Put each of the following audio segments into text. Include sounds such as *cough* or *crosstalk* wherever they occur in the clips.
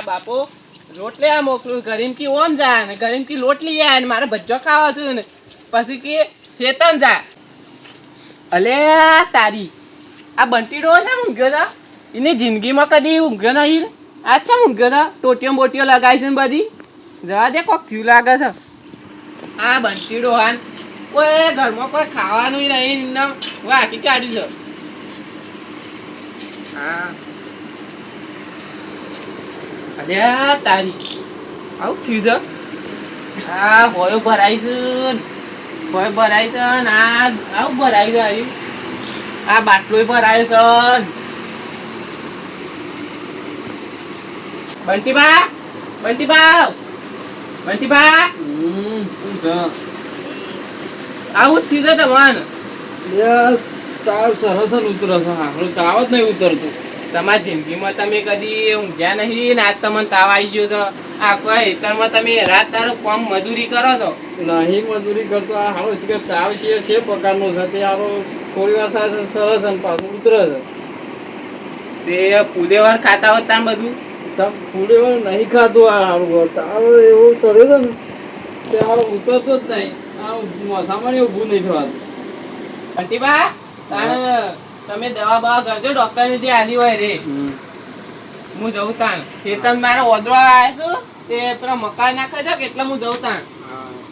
મારા બાપુ રોટ લેવા મોકલું ગરીમ ઓમ જા ને ગરીમ કી લોટ લઈ ને, મારે ભજ્જો ખાવા છું ને. પછી કે ખેતમ જા અલે તારી, આ બંટીડો ને ઊંઘ્યો તા? એની જિંદગીમાં કદી ઊંઘ્યો નહીં અચ્છા ઊંઘ્યો તા? ટોટીઓ બોટીઓ લગાવી છે ને બધી? જવા દે કોક થયું લાગે છે. આ બંટીડો હાન કોઈ ઘરમાં કોઈ ખાવાનું નહીં એમને વાકી કાઢ્યું છે. હા. અલ્યા તારી. આવું થયું છે? આ હોયો ભરાઈ છે. હોયો ભરાય છે ને. આ આવું ભરાય છે આવી આ બાટલો ભરાયો છે. બંટીબા બંટીબા બંટીબા આવું જ થયું છે તમારે. તાવ સરસ ઉતરે છે. આપણું તાવ જ નહીં ઉતરતું. તમારી જિંદગીમાં તમે કદી ઊંઘ્યા નહીં ને આજ તમને તાવ આવી ગયો તો? આખો તરમાં તમે રાત તારો કોમ મજૂરી કરો છો? નહીં મજૂરી કરતો આ હારો છે તાવ છે છે પ્રકારનો છે. તે હારો થોડી વાર થાય છે સરસ અને પાછું ઉતરે છે. તે પુદેવાર ખાતા હોત ત્યાં બધું? સબ ફૂડે નહીં ખાતું આ હારું તાવ એવું સરસ છે ને તે હારો ઉતરતો જ નહીં. આ માથામાં એવું ભૂ નહીં થવાતું. બંટીબા તાણ તમે દવા બવા કરજો ડોક્ટર ને જે આલી હોય રે. હું જઉં તાણ. ખેતર મારો ઓદરો આવ્યો છું તે પેલા મકાન નાખે છે એટલે હું જઉં તાણ.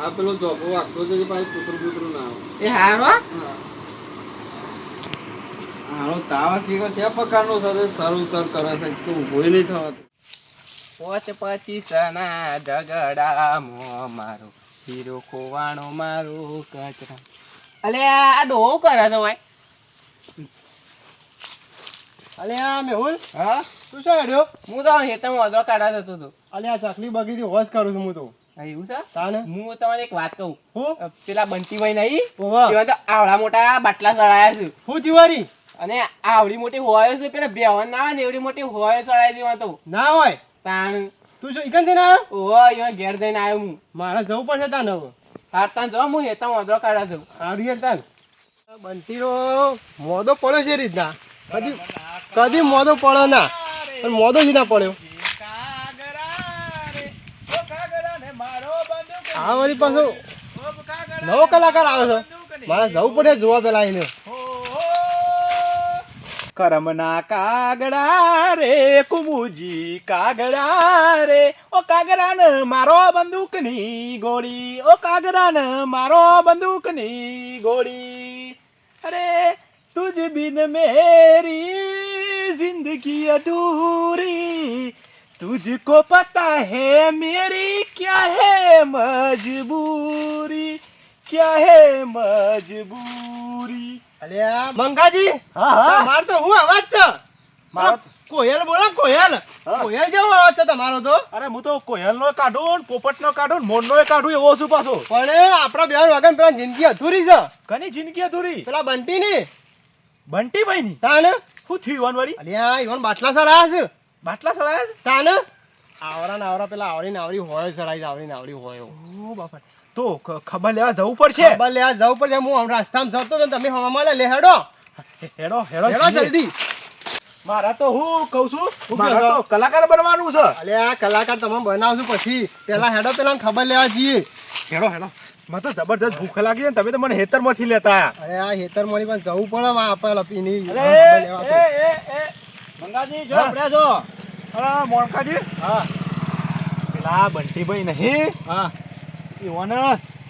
આ પેલો જોકો આખો જશે પાછું પુત્ર પુત્ર ના એ હારો? હારો તાવ છે છે છે તે? સર ઉતર કરે છે તું ઊભું નહીં થવા પોચ પચીસ ના મો મારો. હીરો ખોવાણો મારો કચરા. અલે આ ડોહો કરે તો ભાઈ. અલે મેહુલ હા? તું શું હેડ્યો? હું તો હેતમ ઓદરો કાઢા જતો હતો. અલે ચકલી બગીથી હોશ કરું છું હું તો. એવું છે? તાને? હું તમને એક વાત કહું. હું? પેલા બંટીભાઈ નહીં એવા તો આવડા મોટા બાટલા ચડાયા છે. હું જીવારી? અને આવડી મોટી હોય છે પેલા બેવન ના ને એવડી મોટી હોય દેવા તો. ના હોય? તાણ. તું શું ઇકન થઈને આવ્યો? ઓહો ઘેર જઈને આવ્યો હું. મારે જવું પડશે તાન હવે. હાર તાન જો હું હેતમ ઓદરો કાઢા છું સારું યાર તાન બંટીનો મોદો પડ્યો છે રીતના. કદી કદી મોદો પડ્યો ના. પણ મોદો જ ના પડ્યો. આ વળી પાછો નવો કલાકાર આવે છે. મારે જવું પડે જોવા પેલા એને કરમના કાગડા રે કુમુજી કાગડા રે. ઓ કાગરાન મારો બંદૂકની ગોળી. ઓ કાગરાન મારો બંદૂકની ગોળી. અરે તુજ બિન મેરી जिंदगी अधूरी तुझको पता है मेरी क्या है मजबूरी क्या है मजबूरी અલ્યા મંગાજી હા હા તમારો તો હું અવાજ છે મારો કોયલ બોલો કોયલ. કોયલ જેવો અવાજ છે તમારો તો. અરે હું તો કોયલનો કાઢું પોપટ પોપટનો કાઢું મોર નો કાઢું એવો છું પાછો. પણ આપણા બે વગર પેલા જિંદગી અધૂરી છે. કની જિંદગી અધૂરી? પેલા બંટી ની બંટીભાઈ ની તાને. શું થયું વળી? આ ઈવન બાટલા સરાયા છે. બાટલા સળાયા છે? તાને. આવરા ને આવરા પેલા આવરી ને આવરી હોય સરાઈ આવરી ને આવરી હોય ઓ બાપા. તો ખબર લેવા જવું પડશે? ખબર લેવા જવું પડશે. હું હમણાં રસ્તામાં જતો ને તમે હવામાં લે હેડો. હેડો હેડો હેડો જલ્દી. મારા તો હું કહું છું મારા તો કલાકાર બનવાનું છે. અલ્યા કલાકાર તમે બનાવશું પછી. પેલા હેડો પેલા ખબર લેવા જઈએ. હેડો હેડો. મને તો જબરદસ્ત ભૂખ લાગી છે ને તમે તો મને હેતરમાંથી લેતા. અરે આ હેતર મળી પણ જવું પડે માં આપેલ પીની અરે ખબર એ એ એ. મંગાજી જો આપણે જો. અરે મોણકાજી. હા. પેલા બંટીભાઈ નહીં. હા. ઈવોને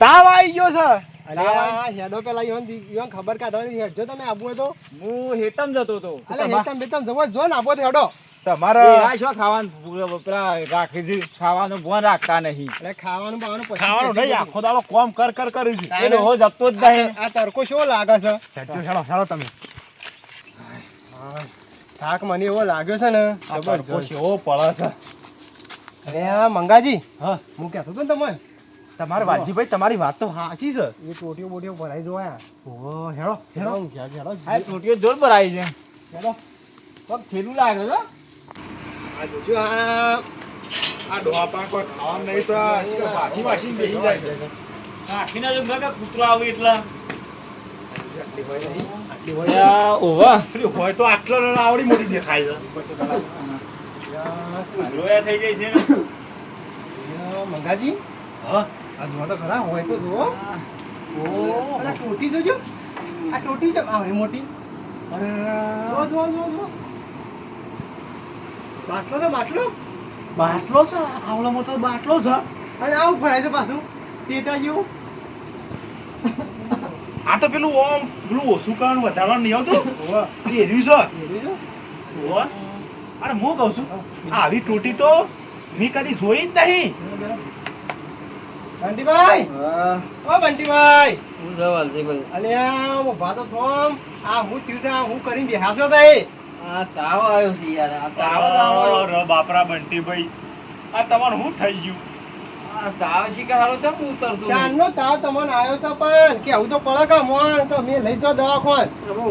તાવ આવી ગયો છે. હેડો પેલા ઈવન દી- ખબર કાઢવાની હેડજો તમે આબુ તો. હું હેતમ જતો હતો. અલે હેતમ બેતમ જવો જો ને આબો હેડો. તમારા શું ખાવાનું? પેલા રાખી ખાવાનું ભણ રાખતા નહીં. અરે ખાવાનું બાવાનું પછી ખાવાનું નહીં આખો દાડો કોમ કર કર કરી છે તારે. હો જપતો જ નહીં. આ તડકો શું લાગે છે? હેડો હેડો હેડો તમે. થાક મને એવો લાગ્યો છે ને. કેવો પડે છે. અરે આ મંગાજી હા. હું કહેતો હતો ને તમે તમારે વાલજીભાઈ તમારી વાત તો સાચી છે. એ ટોટીઓ બોટીઓ ભરાઈ જોયા ઓ હેડો હેડો હેડો હેડો આ ટોટીઓ જોર ભરાઈ છે. હેડો પગ થેલું લાગે છે આ જોજો આ આ ડોહા પાક કોઈ ખાવા નહીં તો આજકાલ ભાજી વાસી બેસી જાય છે. આખીના જો ગગા કૂતરો આવે એટલા. ઓવા હોય તો આટલો આવડી મોટી દેખાય છે. લોયા થઈ જાય છે મંગાજી? હા. આ જુઓ તો ખરા હોય તો જુઓ. ઓ આ ટોટી જોજો. આ ટોટી છે. આ મોટી. અરે જુઓ જુઓ બાટલો છે બાટલો? બાટલો છે? આવડો મોટો બાટલો છે. અને આવું ફરાય છે પાછું. ટેટા જેવું. આ તો પેલું ઓમ પેલું ઓછું કારણ વધારવાનું નહીં આવતું? એ રહ્યું છે? અરે હું કહું છું આવી ટોટી તો મેં કદી જોઈ જ નહીં. બંટીભાઈ? હા. ઓ બંટીભાઈ. શું છે વાલજીભાઈ અલ્યા ઊભા તો થોમ. આ હું છે આ હું કરીને બેહાશો આ તાવ આવ્યો છે યાર આ તાવ આવ્યો. બાપરા બંટી ભાઈ આ તમારું હું થઈ ગયું? આ તાવ શીખા હારો છે હું ઉતરતું. શાનનો તાવ તમને આવ્યો છે પણ કે તો પડે કા મોન તો મેં લઈ જાઓ દવાખાન.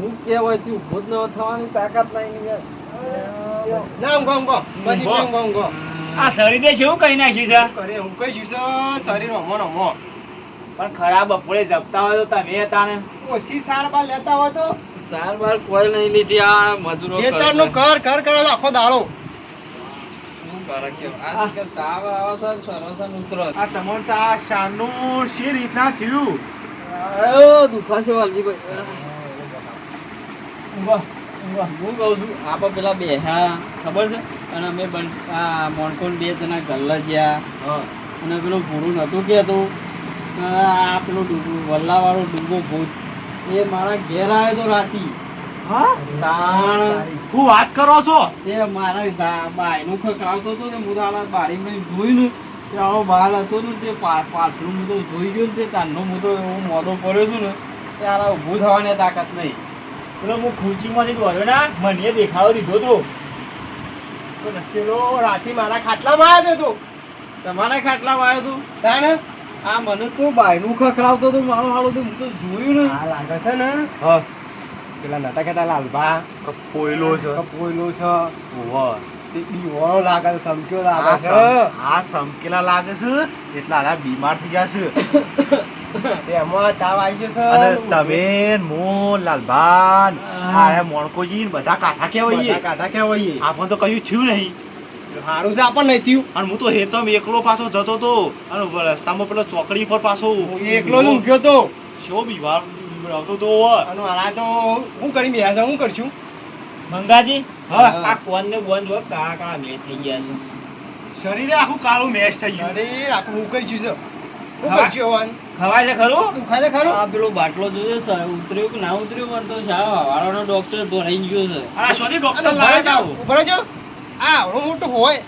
હું કેવાય છું ઊભો ન થવાની તાકાત નહીં ને યાર ના ગો. ઊંઘો પછી. ઊંઘો ઊંઘો આ શરીરે શું કહી નાખ્યું છે? અરે હું કહી છું શરીર અમો અમો પણ ખરાબ બપોરે જપતા હોય તો તમે હતા ને? ઓછી સાર બાર લેતા હોય તો? સાર બાર કોઈ નહીં લીધી આ મજૂરો ખેતરનું. કર કર કરો આખો આયો દુખાશે વાલજીભાઈ. હું કહું છું આપણે પેલા બેહ્યા ખબર છે? અને અમે આ મોણકોન બે જણા ગલ્લા ગયા અને પેલું ભૂરું નહોતું કહેતું. આ પેલું ડૂબું વલ્લાવાળો ડૂબો ભૂત. એ મારા ઘેર આવ્યો તો રાતી. હા? તાણ. હું વાત કરો છો? તે મારા બાયનું ખખડાવતો હતો ને હું તારા બારીમાં જોઈ ને તે આવો બાલ હતો ને તે પા- પાછળનું હું તો જોઈ ગયો ને તે તારનો હું તો એવો મોડો પડ્યો છું ને તે આરા ઊભું થવાની તાકાત નહીં. પેલો હું ખુરશીમાંથી દોર્યો ના મને દેખાવો દીધો તો. પેલો રાતી મારા ખાટલામાં આવ્યો તો તમારા ખાટલામાં આવ્યો તું? તાને આ મને તો બાયનું ખખડાવતો હતો મારો હાલો તો હું તો જોયું ને. આ લાગે છે ને? હા. પેલા નતા કહેતા લાલબા પોયલો છે. કપોયલો છે. ઓહો. તે દીવાનો લાગે છે સમક્યો લાગે છે. હા આ સમકેલા લાગે છે એટલા આલા બીમાર થઈ ગયા છે. *laughs* તેમાં તાવ આવી ગયો અને તમે મો લાલબાન આ મોણકોજી બધા કાઠા બધા કાઢા ક્યાં હોઈએ? આપણને તો કયું થયું નહીં. સારું છે આપણને નહીં થયું. અને હું તો હેતમ એકલો પાછો જતો તો અને રસ્તામાં પેલો ચોકડી પર પાછો એકલો જ ઊંઘ્યો તો. શો બીમાર આવતો તો અને આ તો હું કરી બેહા હું કરશું? મંગાજી હા. આ કોણ ને બોન જો કા કા મેચ થઈ ગયા છે. શરીરે આખું કાળું મેચ થઈ ગયું. અરે આખું ઉકાઈ ગયું છે. ખવાય છે ખરું? તું છે ખરું? આ પેલો બાટલો જોજો સર ઉતર્યો કે ના ઉતર્યો? મને તો શાળા વાળાનો ડોક્ટર ધોરાઈ ગયો છે. આ શોધી ડોક્ટર લાવે જાવ ઊભા રહેજો. આ આવડું મોટું હોય.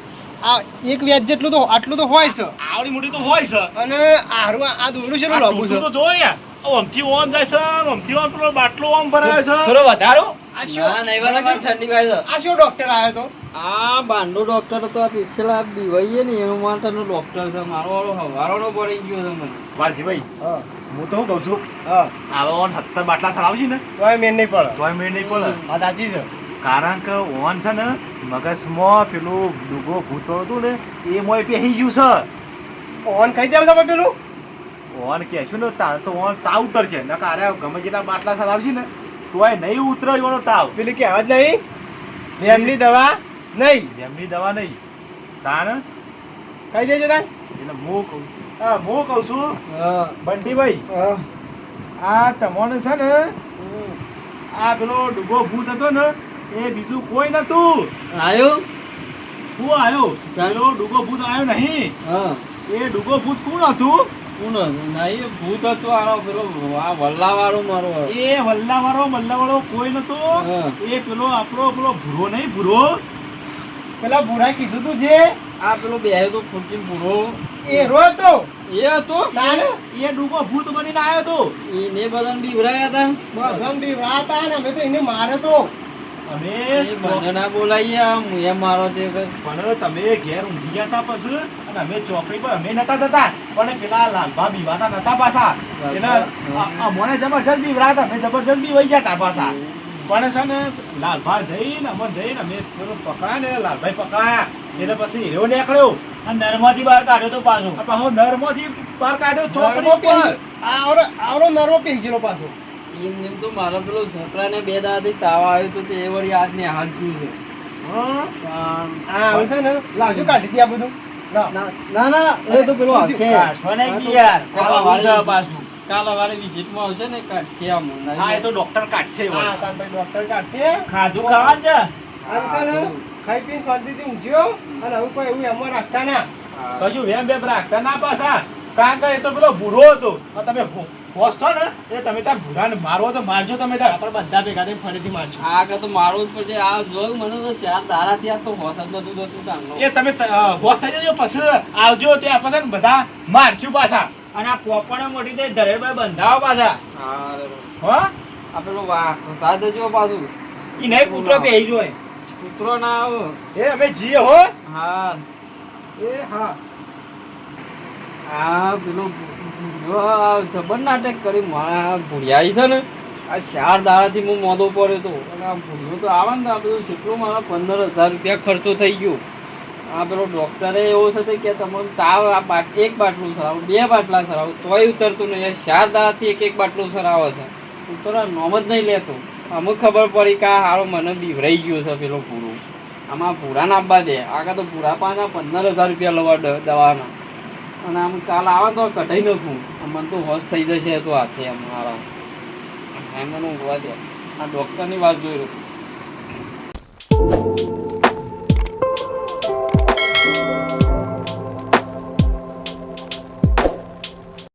આ એક વ્યાજ જેટલું તો આટલું તો હોય છે. આવડી મોટી તો હોય છે. અને આરું આ દોરડું છે લાંબુ છે. તો જો યાર ઓમથી ઓમ જાય છે ઓમથી ઓમ પેલો બાટલો ઓમ ભરાય છે. થોડો વધારો. આ ના નહીં વાલા મારે ઠંડી વાય આ શું ડોક્ટર આવ્યો તો? આ બાંડો ડોક્ટર હતો આ પેલા બીવાઈએ ને એનો માટેનો ડોક્ટર છે મારો વાળો હવારોનો પડી ગયો છે મને. વાલજીભાઈ હા. હું તો શું કહું છું? હા. આવો ઓન સત્તર બાટલા સડાવશી ને? તોય મેન નહીં પડે. તોય મેળ નહીં પડે. આ સાચી છે. કારણ કે ઓન છે ને મગજમાં પેલું ડૂગો ભૂતો હતું ને એ મોય પહેરી ગયું છે. ઓન ખાઈ જાવ તમે પેલું? ઓન કહેશું ને તાર તો ઓન તા ઉતરશે. ને કારે ગમે જેટલા બાટલા સડાવશી ને તોય નહીં ઉતરે એનો તાવ. પેલી કહેવત નહીં? જેમની દવા નહીં? જેમની દવા નહીં. તાણ? કઈ દેજો તાણ. એટલે હું કહું. હા હું કહું છું. હા. બંટીભાઈ આ તમને છે ને આ પેલો ડૂબો ભૂત હતો ને એ બીજું કોઈ નતું આવ્યો હું આવ્યો પેલો ડૂબો ભૂત આવ્યો નહીં. હા. એ ડૂબો ભૂત કોણ હતું? ભૂત હતો આનો પેલો વલ્લાવાળો મારો એ વલ્લાવાળો મલ્લાવાળો કોઈ નતો. એ પેલો આપણો પેલો ભૂરો નહીં ભૂરો. પેલા ભૂરાએ કીધું તું જે? આ પેલો બેહ્યો તો ખુરશી ભૂરો. એ રો હતો. એ હતો? એ ડૂગો ભૂત બનીને આવ્યો હતો. એને બધાને બીવરાયા હતા બધાને બીવડા હતા ને? અમે તો એને મારે તો. અમે ના બોલાઈએ મારો તે પણ તમે ઘેર ઊંઘી ગયા હતા પછી અને અમે ચોકડી પર અમે નતા જતા. પણ પેલા લાલભા બીવાતા નતા પાછા. એના હા. મને જબરજસ્ત બીવરાતા અમે જબરજસ્ત બીવાઈ ગયા હતા પાછા. પણ છે ને લાલભા જઈને અમર જઈને અમે પેલો પકડાય ને લાલભાઈ પકડાયા. એટલે પછી હીરો નીકળ્યો. અને નરમાંથી બહાર કાઢ્યો તો પાછો. નરમાંથી બહાર કાઢ્યો ચોકડી પર આવરો આવરો નરવો પેંચેલો પાછો. એમ નેમ તો મારો પેલો છોકરાને બે દાડાથી તાવ આવ્યો તો તે વળી આજને હાલ થયું છે. હા? હવે ને? લાવજો કાઢી દે આ બધું? ના ના ના એ તો પેલું આવશે. કાઢશો યાર? કાલા કાલા પાછું. કાલ અમારે વિઝિટમાં આવશે ને કાઢશે આમ હા એ તો ડોક્ટર કાઢશે હા ભાઈ ડોક્ટર કાઢશે. ખાધું છે? છે ખાઈ પીને શાંતિથી ઊંઘ્યો અને હવે કોઈ એવું એમાં રાખતા ના. કશું વેમ બેમ રાખતા ના પાછા? કારણ કે એ તો પેલો ભૂરો હતો. અને તમે ભો- ને એ તમે તાર ભૂરાને મારવો તો મારજો તમે ત્યાં. આપણે બધા ભેગા થઈને ફરીથી મારશું. આ કે તો મારવું જ પડશે. આ જોયું મને તો ચાર દાડા ત્યાં તો હોશ જ નતું હતું તારનો. એ તમે હોશ થઈ જજો પછી આવજો ત્યાં પછી ને બધા મારશું પાછા. અને આ પોપણ મોટી થઈ ધરેભાઈ બંધાવો પાછા. હા. આ પેલું વાહ દેજો પાછું. એ નહીં કૂતરો પહેરી જોઈએ કૂતરો ના આવો. એ અમે જીએ હો. હા. એ હા. આ પેલો ભૂ- આ જબર નાટક કરી મારા ભૂરિયાઈ છે ને, આ ચાર દાડાથી હું મોદો પડ્યો હતો અને આ ભૂરિયો તો આવે ને આ બધું કેટલો મારા પંદર હજાર રૂપિયા ખર્ચો થઈ ગયો. આ પેલો ડોક્ટરે એવો છે કે તમારું તાવ આ બાટ, એક બાટલું સરાવો, બે બાટલા સરાવો, તોય ઉતરતું નહીં. ચાર દાડાથી એક એક બાટલું સરાવે છે. ઉતરવા નોમ જ નહીં લેતો. અમુક ખબર પડી કે આ હારો મને બીવરાઈ ગયો છે પેલો પૂરો આમાં પૂરા ના આપવા દે આગળ તો પૂરા પાના પંદર હજાર રૂપિયા લવા દવાના. અને આમ કાલ આવે તો કઢાઈ નાખું. મને તો હોશ થઈ જશે તો હાથે આમ મારા. એમ મને ઊંઘવા દે. આ ડૉક્ટરની વાત જોઈ રહ્યો